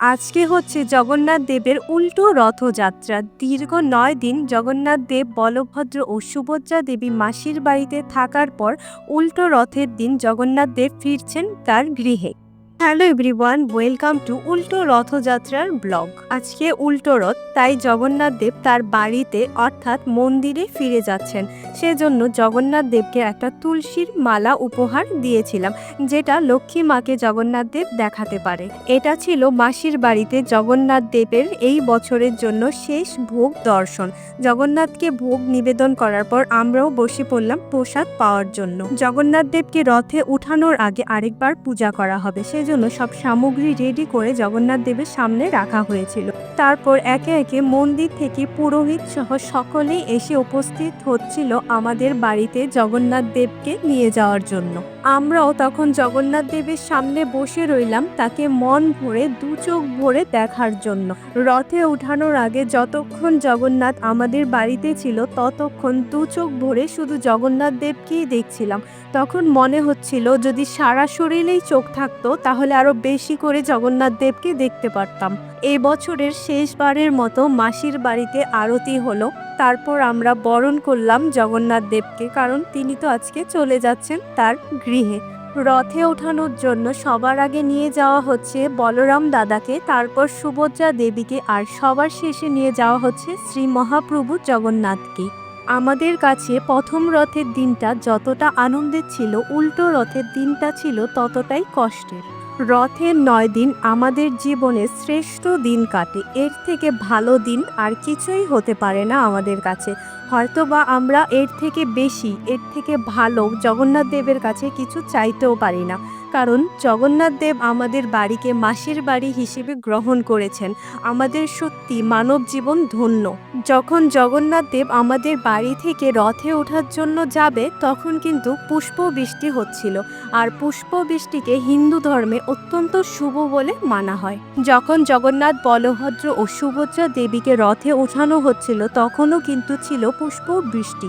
আজকে হচ্ছে জগন্নাথ দেবের উল্টো রথযাত্রা। দীর্ঘ নয় দিন জগন্নাথ দেব বলভদ্র ও সুভদ্রা দেবী মাসির বাড়িতে থাকার পর উল্টো রথের দিন জগন্নাথ দেব ফিরছেন তার গৃহে। হ্যালো এভরিওয়ান, ওয়েলকাম টু উল্টো রথযাত্রার ব্লগ। আজকে উল্টো রথ, তাই জগন্নাথ দেব তার বাড়িতে, অর্থাৎ মন্দিরে ফিরে যাচ্ছেন। সেজন্য জগন্নাথ দেবকে একটা তুলসীর মালা উপহার দিয়েছিলাম, যেটা লক্ষ্মী মাকে জগন্নাথ দেব দেখাতে পারে। এটা ছিল মাসির বাড়িতে জগন্নাথ দেবের এই বছরের জন্য শেষ ভোগ দর্শন। জগন্নাথকে ভোগ নিবেদন করার পর আমরাও বসে পড়লাম প্রসাদ পাওয়ার জন্য। জগন্নাথ দেবকে রথে উঠানোর আগে আরেকবার পূজা করা হবে। সেজন্য সব সামগ্রী রেডি করে জগন্নাথ দেবের সামনে রাখা হয়েছিল। তারপর একে একে মন্দির থেকে পুরোহিত সহ সকলেই এসে উপস্থিত হচ্ছিল আমাদের বাড়িতে জগন্নাথ দেবকে নিয়ে যাওয়ার জন্য। আমরাও তখন জগন্নাথ দেবের সামনে বসে রইলাম তাকে মন ভরে, দু চোখ ভরে দেখার জন্য। রথে উঠানোর আগে যতক্ষণ জগন্নাথ আমাদের বাড়িতে ছিল, ততক্ষণ দু চোখ ভরে শুধু জগন্নাথ দেবকেই দেখছিলাম। তখন মনে হচ্ছিল যদি সারা শরীরেই চোখ থাকতো, তাহলে আরও বেশি করে জগন্নাথ দেবকে দেখতে পারতাম। এই বছরের শেষবারের মতো মাসির বাড়িতে আরতি হলো। তারপর আমরা বরণ করলাম জগন্নাথ দেবকে, কারণ তিনি তো আজকে চলে যাচ্ছেন তার গৃহে। রথে ওঠানোর জন্য সবার আগে নিয়ে যাওয়া হচ্ছে বলরাম দাদাকে, তারপর সুভদ্রা দেবীকে, আর সবার শেষে নিয়ে যাওয়া হচ্ছে শ্রী মহাপ্রভু জগন্নাথকে। আমাদের কাছে প্রথম রথের দিনটা যতটা আনন্দের ছিল, উল্টো রথের দিনটা ছিল ততটাই কষ্টের। রথের নয় দিন আমাদের জীবনে শ্রেষ্ঠ দিন কাটে। এর থেকে ভালো দিন আর কিছুই হতে পারে না আমাদের কাছে। হয়তো বা আমরা এর থেকে বেশি, এর থেকে ভালো জগন্নাথ দেবের কাছে কিছু চাইতেও পারি না। কারণ জগন্নাথ দেব আমাদের বাড়িকে মাসির বাড়ি হিসেবে গ্রহণ করেছেন। আমাদের সত্যি মানব জীবন ধন্য। যখন জগন্নাথ দেব আমাদের বাড়ি থেকে রথে ওঠার জন্য যাবে, তখন কিন্তু পুষ্প বৃষ্টি হচ্ছিল। আর পুষ্প বৃষ্টিকে হিন্দু ধর্মে অত্যন্ত শুভ বলে মানা হয়। যখন জগন্নাথ বলভদ্র ও সুভদ্রা দেবীকে রথে ওঠানো হচ্ছিল, তখনও কিন্তু ছিল পুষ্প বৃষ্টি।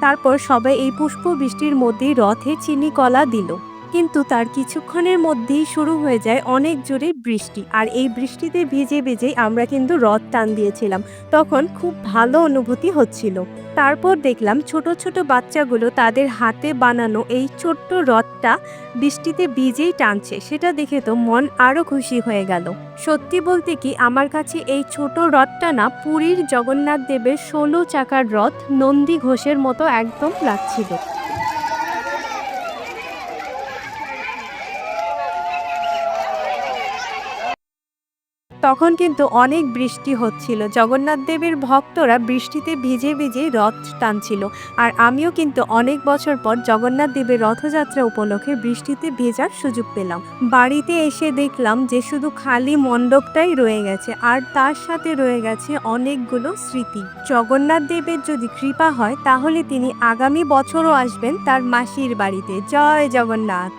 তারপর সবাই এই পুষ্প বৃষ্টির মধ্যেই রথে চিনি কলা দিল। কিন্তু তার কিছুক্ষণের মধ্যেই শুরু হয়ে যায় অনেক জোরে বৃষ্টি। আর এই বৃষ্টিতে ভিজে ভিজেই আমরা কিন্তু রথ টান দিয়েছিলাম। তখন খুব ভালো অনুভূতি হচ্ছিল। তারপর দেখলাম ছোট ছোট বাচ্চাগুলো তাদের হাতে বানানো এই ছোট্ট রথটা বৃষ্টিতে ভিজেই টানছে। সেটা দেখে তো মন আরও খুশি হয়ে গেল। সত্যি বলতে কি, আমার কাছে এই ছোট রথটা না পুরীর জগন্নাথ দেবের ষোলো চাকার রথ নন্দী ঘোষের মতো একদম লাগছিল। তখন কিন্তু অনেক বৃষ্টি হচ্ছিল। জগন্নাথ দেবের ভক্তরা বৃষ্টিতে ভিজে ভিজে রথ টানছিল। আর আমিও কিন্তু অনেক বছর পর জগন্নাথ দেবের রথযাত্রা উপলক্ষে বৃষ্টিতে ভেজার সুযোগ পেলাম। বাড়িতে এসে দেখলাম যে শুধু খালি মণ্ডপটাই রয়ে গেছে, আর তার সাথে রয়ে গেছে অনেকগুলো স্মৃতি। জগন্নাথ দেবের যদি কৃপা হয়, তাহলে তিনি আগামী বছরও আসবেন তার মাসির বাড়িতে। জয় জগন্নাথ!